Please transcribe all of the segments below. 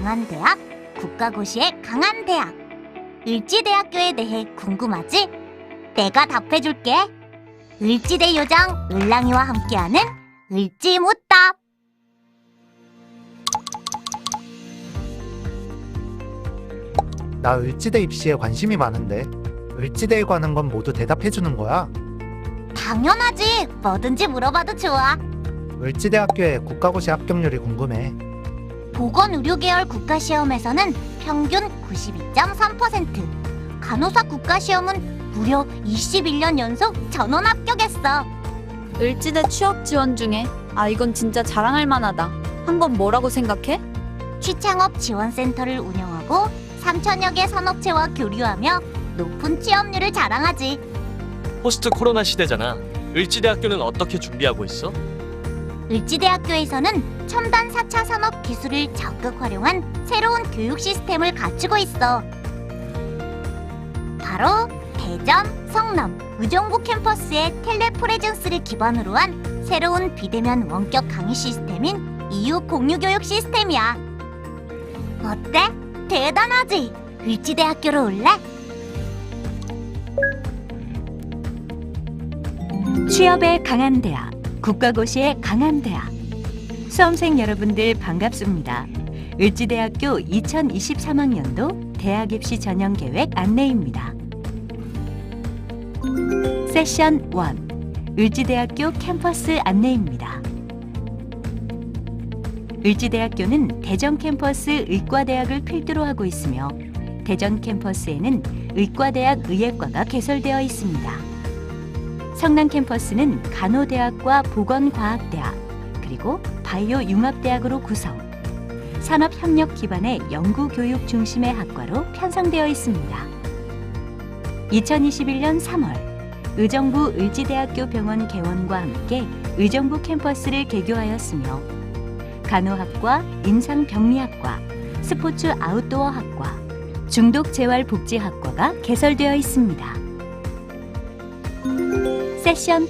강한 대학, 국가고시에 강한 대학. 을지대학교에 대해 궁금하지? 내가 답해줄게. 을지대 요정 을랑이와 함께하는 을지 못답. 나 을지대 입시에 관심이 많은데 을지대에 관한 건 모두 대답해 주는 거야. 당연하지. 뭐든지 물어봐도 좋아. 을지대학교의 국가고시 합격률이 궁금해. 보건의료 계열 국가시험에서는 평균 92.3%, 간호사 국가시험은 무려 21년 연속 전원 합격했어. 을지대 취업 지원 중에 아 이건 진짜 자랑할 만하다. 한 건 뭐라고 생각해? 취창업 지원센터를 운영하고 3천여 개 산업체와 교류하며 높은 취업률을 자랑하지. 포스트 코로나 시대잖아. 을지대학교는 어떻게 준비하고 있어? 을지대학교에서는 첨단 4차 산업 기술을 적극 활용한 새로운 교육 시스템을 갖추고 있어. 바로 대전, 성남, 의정부 캠퍼스의 텔레프레젠스를 기반으로 한 새로운 비대면 원격 강의 시스템인 이유 공유 교육 시스템이야. 어때? 대단하지? 을지대학교로 올래? 취업에 강한 대학, 국가고시에 강한 대학. 수험생 여러분들 반갑습니다. 을지대학교 2023학년도 대학 입시 전형 계획 안내입니다. 세션 1. 을지대학교 캠퍼스 안내입니다. 을지대학교는 대전 캠퍼스 의과대학을 필두로 하고 있으며 대전 캠퍼스에는 의과대학 의예과가 개설되어 있습니다. 성남 캠퍼스는 간호대학과 보건과학대학 그리고 바이오융합대학으로 구성 산업협력 기반의 연구교육 중심의 학과로 편성되어 있습니다. 2021년 3월 의정부 을지대학교 병원 개원과 함께 의정부 캠퍼스를 개교하였으며 간호학과, 임상병리학과, 스포츠 아웃도어학과, 중독재활복지학과가 개설되어 있습니다. 세션 2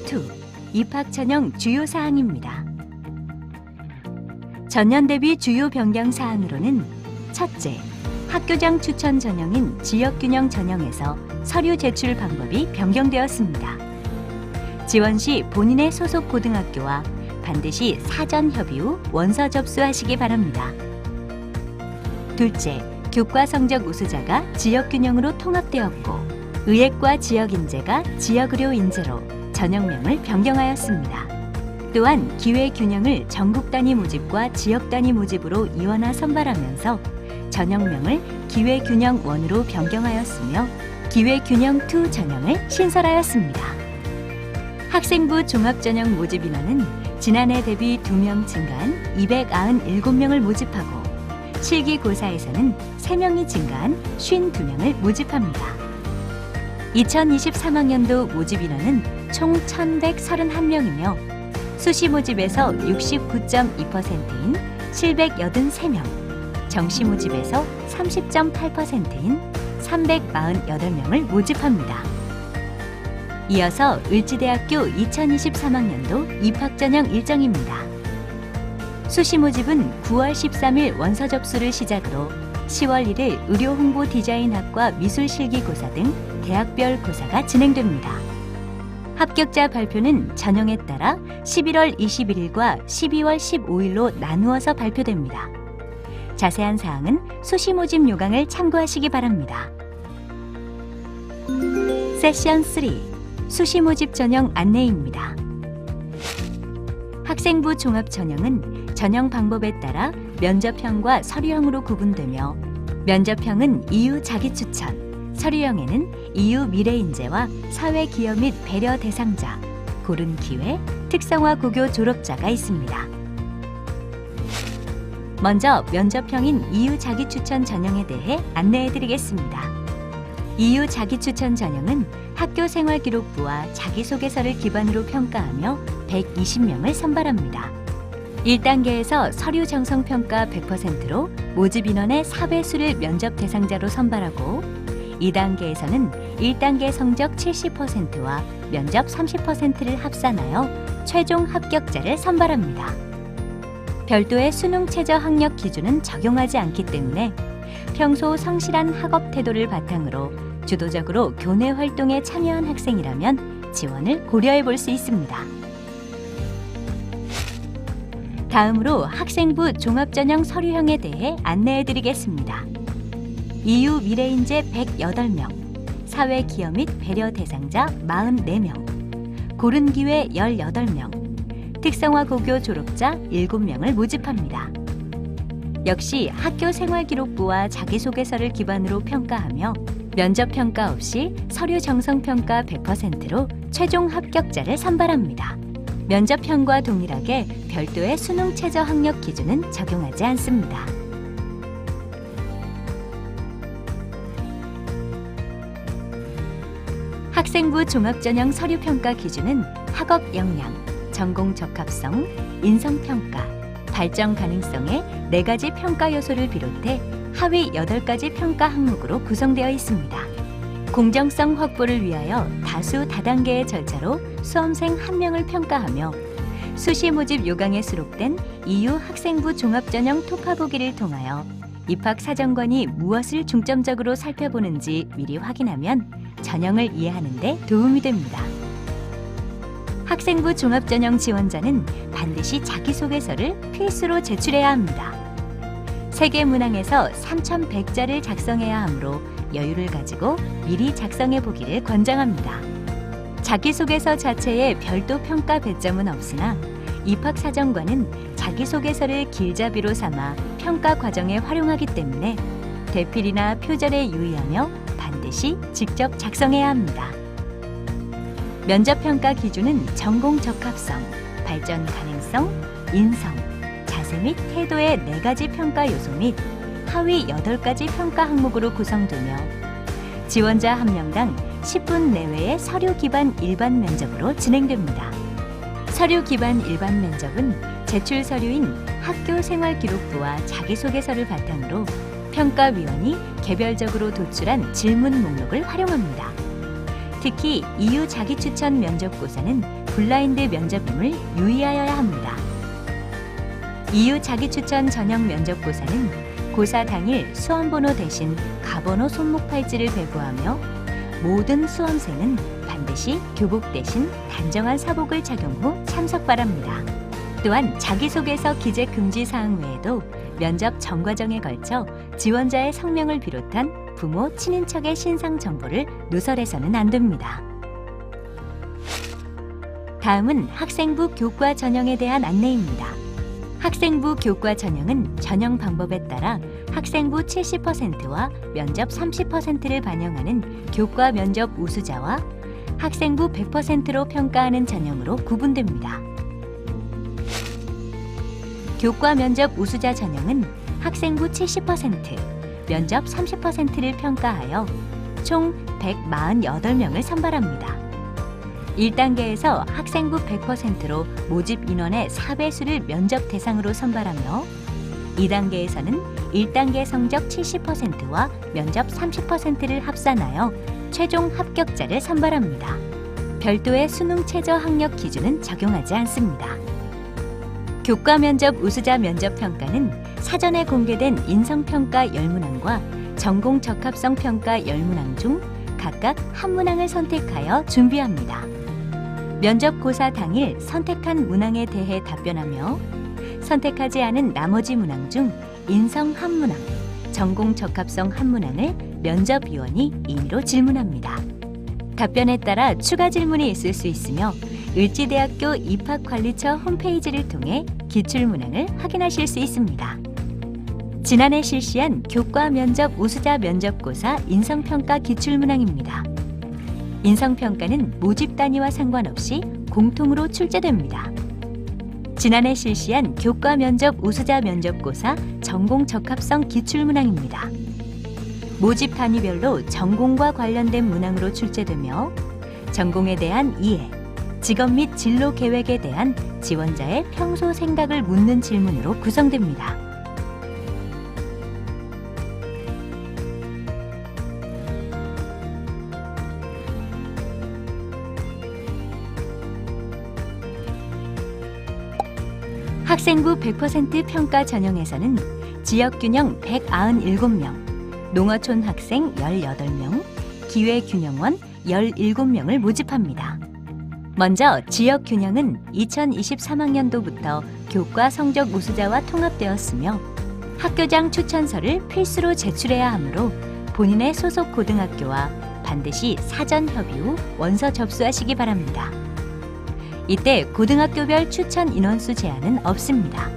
입학 전형 주요 사항입니다. 전년 대비 주요 변경 사항으로는 첫째, 학교장 추천 전형인 지역균형 전형에서 서류 제출 방법이 변경되었습니다. 지원 시 본인의 소속 고등학교와 반드시 사전 협의 후 원서 접수하시기 바랍니다. 둘째, 교과 성적 우수자가 지역균형으로 통합되었고 의예과 지역 인재가 지역의료 인재로 전형명을 변경하였습니다. 또한 기회 균형을 전국 단위 모집과 지역 단위 모집으로 이원화 선발하면서 전형명을 기회 균형 1으로 변경하였으며 기회 균형 2 전형을 신설하였습니다. 학생부 종합 전형 모집 인원은 지난해 대비 2명 증가한 297명을 모집하고 실기 고사에서는 3명이 증가한 52명을 모집합니다. 2023학년도 모집 인원은 총 1,131명이며 수시 모집에서 69.2%인 783명, 정시 모집에서 30.8%인 348명을 모집합니다. 이어서 을지대학교 2023학년도 입학 전형 일정입니다. 수시 모집은 9월 13일 원서 접수를 시작으로 10월 1일 의료 홍보 디자인학과 미술 실기고사 등 대학별 고사가 진행됩니다. 합격자 발표는 전형에 따라 11월 21일과 12월 15일로 나누어서 발표됩니다. 자세한 사항은 수시 모집 요강을 참고하시기 바랍니다. 세션 3 수시 모집 전형 안내입니다. 학생부 종합 전형은 전형 방법에 따라 면접형과 서류형으로 구분되며 면접형은 이유 자기 추천, 서류형에는 이유 미래 인재와 사회 기여 및 배려 대상자, 고른 기회, 특성화 고교 졸업자가 있습니다. 먼저 면접형인 이유 자기 추천 전형에 대해 안내해 드리겠습니다. 이유 자기 추천 전형은 학교 생활 기록부와 자기소개서를 기반으로 평가하며 120명을 선발합니다. 1단계에서 서류 정성 평가 100%로 모집 인원의 4배수를 면접 대상자로 선발하고 2단계에서는 1단계 성적 70%와 면접 30%를 합산하여 최종 합격자를 선발합니다. 별도의 수능 최저 학력 기준은 적용하지 않기 때문에 평소 성실한 학업 태도를 바탕으로 주도적으로 교내 활동에 참여한 학생이라면 지원을 고려해 볼 수 있습니다. 다음으로 학생부 종합전형 서류형에 대해 안내해 드리겠습니다. EU 미래인재 108명, 사회 기여 및 배려 대상자 44명, 고른 기회 18명, 특성화 고교 졸업자 7명을 모집합니다. 역시 학교 생활기록부와 자기소개서를 기반으로 평가하며 면접 평가 없이 서류 정성 평가 100%로 최종 합격자를 선발합니다. 면접형과 동일하게 별도의 수능 최저 학력 기준은 적용하지 않습니다. 학생부 종합전형 서류평가 기준은 학업 역량, 전공 적합성, 인성평가, 발전 가능성의 네 가지 평가 요소를 비롯해 하위 8가지 평가 항목으로 구성되어 있습니다. 공정성 확보를 위하여 다수 다단계의 절차로 수험생 한명을 평가하며 수시 모집 요강에 수록된 EU 학생부 종합전형 토파보기를 통하여 입학 사정관이 무엇을 중점적으로 살펴보는지 미리 확인하면 전형을 이해하는 데 도움이 됩니다. 학생부 종합전형 지원자는 반드시 자기소개서를 필수로 제출해야 합니다. 세계 문항에서 3,100자를 작성해야 하므로 여유를 가지고 미리 작성해 보기를 권장합니다. 자기소개서 자체에 별도 평가 배점은 없으나 입학사정관은 자기소개서를 길잡이로 삼아 평가 과정에 활용하기 때문에 대필이나 표절에 유의하며 반드시 직접 작성해야 합니다. 면접평가 기준은 전공 적합성, 발전 가능성, 인성, 자세 및 태도의 네 가지 평가 요소 및 하위 8가지 평가 항목으로 구성되며 지원자 한 명당 10분 내외의 서류 기반 일반 면접으로 진행됩니다. 서류 기반 일반 면접은 제출 서류인 학교 생활 기록부와 자기소개서를 바탕으로 평가위원이 개별적으로 도출한 질문 목록을 활용합니다. 특히 EU 자기추천 면접고사는 블라인드 면접임을 유의하여야 합니다. EU 자기추천 전형 면접고사는 고사 당일 수험번호 대신 가번호 손목 팔찌를 배부하며 모든 수험생은 반드시 교복 대신 단정한 사복을 착용 후 참석 바랍니다. 또한 자기소개서 기재 금지 사항 외에도 면접 전 과정에 걸쳐 지원자의 성명을 비롯한 부모, 친인척의 신상 정보를 누설해서는 안 됩니다. 다음은 학생부 교과 전형에 대한 안내입니다. 학생부 교과 전형은 전형 방법에 따라 학생부 70%와 면접 30%를 반영하는 교과 면접 우수자와 학생부 100%로 평가하는 전형으로 구분됩니다. 교과 면접 우수자 전형은 학생부 70%, 면접 30%를 평가하여 총 148명을 선발합니다. 1단계에서 학생부 100%로 모집 인원의 4배수를 면접 대상으로 선발하며 2단계에서는 1단계 성적 70%와 면접 30%를 합산하여 최종 합격자를 선발합니다. 별도의 수능 최저 학력 기준은 적용하지 않습니다. 교과 면접 우수자 면접 평가는 사전에 공개된 인성평가 10문항과 전공 적합성 평가 10문항 중 각각 한 문항을 선택하여 준비합니다. 면접 고사 당일 선택한 문항에 대해 답변하며 선택하지 않은 나머지 문항 중 인성 한 문항, 전공 적합성 한 문항을 면접위원이 임의로 질문합니다. 답변에 따라 추가 질문이 있을 수 있으며 을지대학교 입학관리처 홈페이지를 통해 기출 문항을 확인하실 수 있습니다. 지난해 실시한 교과 면접 우수자 면접고사 인성평가 기출 문항입니다. 인성평가는 모집 단위와 상관없이 공통으로 출제됩니다. 지난해 실시한 교과 면접 우수자 면접고사 전공 적합성 기출 문항입니다. 모집 단위별로 전공과 관련된 문항으로 출제되며 전공에 대한 이해, 직업 및 진로 계획에 대한 지원자의 평소 생각을 묻는 질문으로 구성됩니다. 학생부 100% 평가 전형에서는 지역균형 197명, 농어촌 학생 18명, 기회균형원 17명을 모집합니다. 먼저 지역 균형은 2023학년도부터 교과 성적 우수자와 통합되었으며 학교장 추천서를 필수로 제출해야 하므로 본인의 소속 고등학교와 반드시 사전 협의 후 원서 접수하시기 바랍니다. 이때 고등학교별 추천 인원수 제한은 없습니다.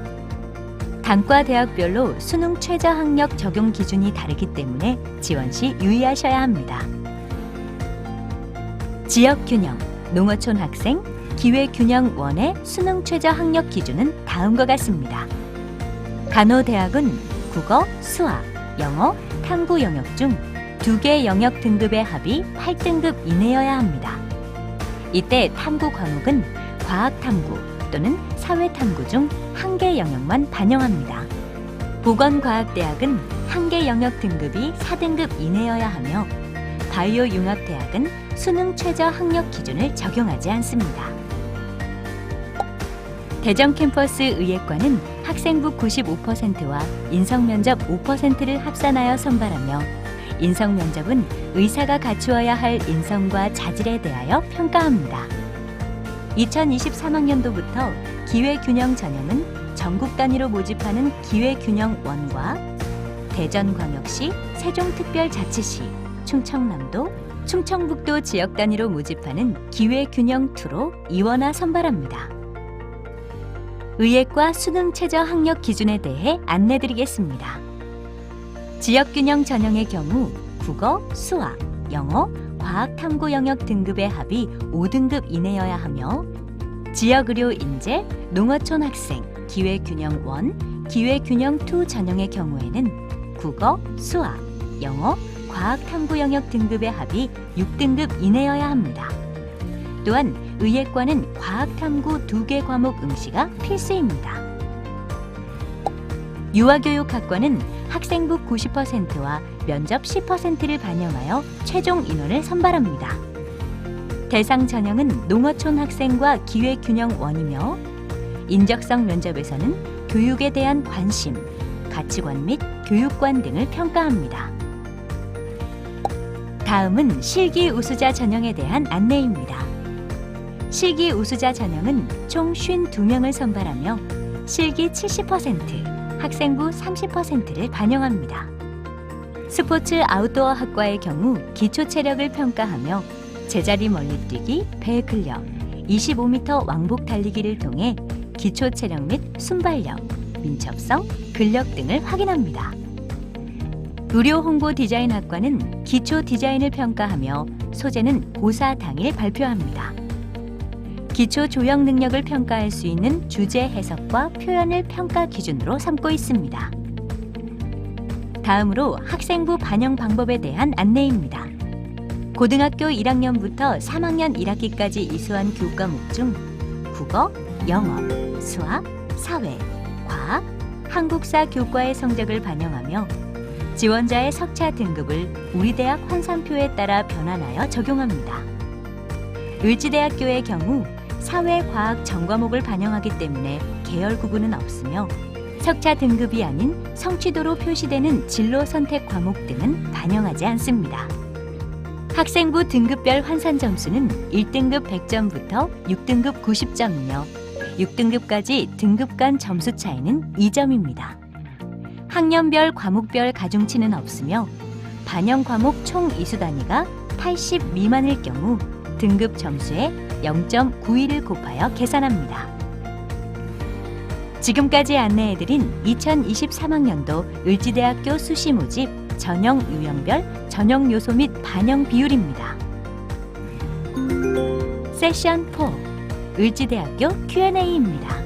단과 대학별로 수능 최저 학력 적용 기준이 다르기 때문에 지원 시 유의하셔야 합니다. 지역 균형, 농어촌 학생, 기회 균형 원의 수능 최저 학력 기준은 다음과 같습니다. 간호대학은 국어, 수학, 영어, 탐구 영역 중 두 개 영역 등급의 합이 8등급 이내여야 합니다. 이때 탐구 과목은 과학 탐구 또는 사회 탐구 중 한 개 영역만 반영합니다. 보건과학대학은 한 개 영역 등급이 4등급 이내여야 하며 바이오 융합대학은 수능 최저 학력 기준을 적용하지 않습니다. 대전 캠퍼스 의예과는 학생부 95%와 인성 면접 5%를 합산하여 선발하며 인성 면접은 의사가 갖추어야 할 인성과 자질에 대하여 평가합니다. 2023학년도부터 기회균형 전형은 전국 단위로 모집하는 기회균형원과 대전광역시, 세종특별자치시, 충청남도, 충청북도 지역 단위로 모집하는 기회균형2로 이원화 선발합니다. 의예과 수능 최저 학력 기준에 대해 안내드리겠습니다. 지역균형 전형의 경우 국어, 수학, 영어, 과학 탐구 영역 등급의 합이 5등급 이내여야 하며 지역 의료 인재, 농어촌 학생, 기회균형 1, 기회균형 2 전형의 경우에는 국어, 수학, 영어, 과학 탐구 영역 등급의 합이 6등급 이내여야 합니다. 또한 의예과는 과학 탐구 2개 과목 응시가 필수입니다. 유아교육학과는 학생부 90%와 면접 10%를 반영하여 최종 인원을 선발합니다. 대상 전형은 농어촌 학생과 기회균형 원이며 인적성 면접에서는 교육에 대한 관심, 가치관 및 교육관 등을 평가합니다. 다음은 실기 우수자 전형에 대한 안내입니다. 실기 우수자 전형은 총 52명을 선발하며 실기 70%, 학생부 30%를 반영합니다. 스포츠 아웃도어 학과의 경우 기초 체력을 평가하며 제자리 멀리뛰기, 배 근력, 25m 왕복 달리기를 통해 기초 체력 및 순발력, 민첩성, 근력 등을 확인합니다. 의료 홍보 디자인 학과는 기초 디자인을 평가하며 소재는 고사 당일 발표합니다. 기초 조형 능력을 평가할 수 있는 주제 해석과 표현을 평가 기준으로 삼고 있습니다. 다음으로 학생부 반영 방법에 대한 안내입니다. 고등학교 1학년부터 3학년 1학기까지 이수한 교과목 중 국어, 영어, 수학, 사회, 과학, 한국사 교과의 성적을 반영하며 지원자의 석차 등급을 우리 대학 환산표에 따라 변환하여 적용합니다. 을지대학교의 경우 사회과학 전과목을 반영하기 때문에 계열 구분은 없으며 석차 등급이 아닌 성취도로 표시되는 진로 선택 과목 등은 반영하지 않습니다. 학생부 등급별 환산 점수는 1등급 100점부터 6등급 90점이며 6등급까지 등급 간 점수 차이는 2점입니다. 학년별 과목별 가중치는 없으며 반영 과목 총 이수 단위가 80 미만일 경우 등급 점수에 0.91을 곱하여 계산합니다. 지금까지 안내해드린 2023학년도 을지대학교 수시 모집 전형 유형별 전형 요소 및 반영 비율입니다. 세션 4 을지대학교 Q&A입니다.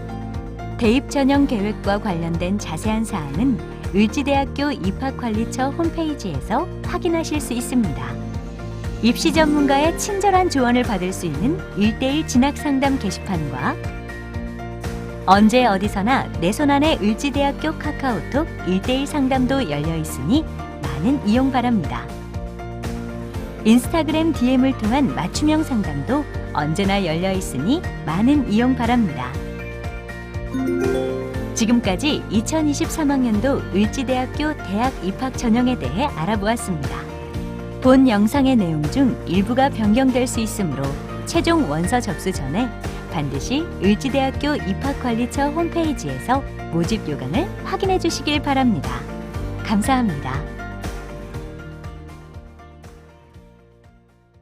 대입 전형 계획과 관련된 자세한 사항은 을지대학교 입학관리처 홈페이지에서 확인하실 수 있습니다. 입시 전문가의 친절한 조언을 받을 수 있는 일대일 진학 상담 게시판과 언제 어디서나 내 손 안에 을지대학교 카카오톡 일대일 상담도 열려 있으니 많은 이용 바랍니다. 인스타그램 DM을 통한 맞춤형 상담도 언제나 열려 있으니 많은 이용 바랍니다. 지금까지 2023학년도 을지대학교 대학 입학 전형에 대해 알아보았습니다. 본 영상의 내용 중 일부가 변경될 수 있으므로 최종 원서 접수 전에 반드시 을지대학교 입학관리처 홈페이지에서 모집 요강을 확인해 주시길 바랍니다. 감사합니다.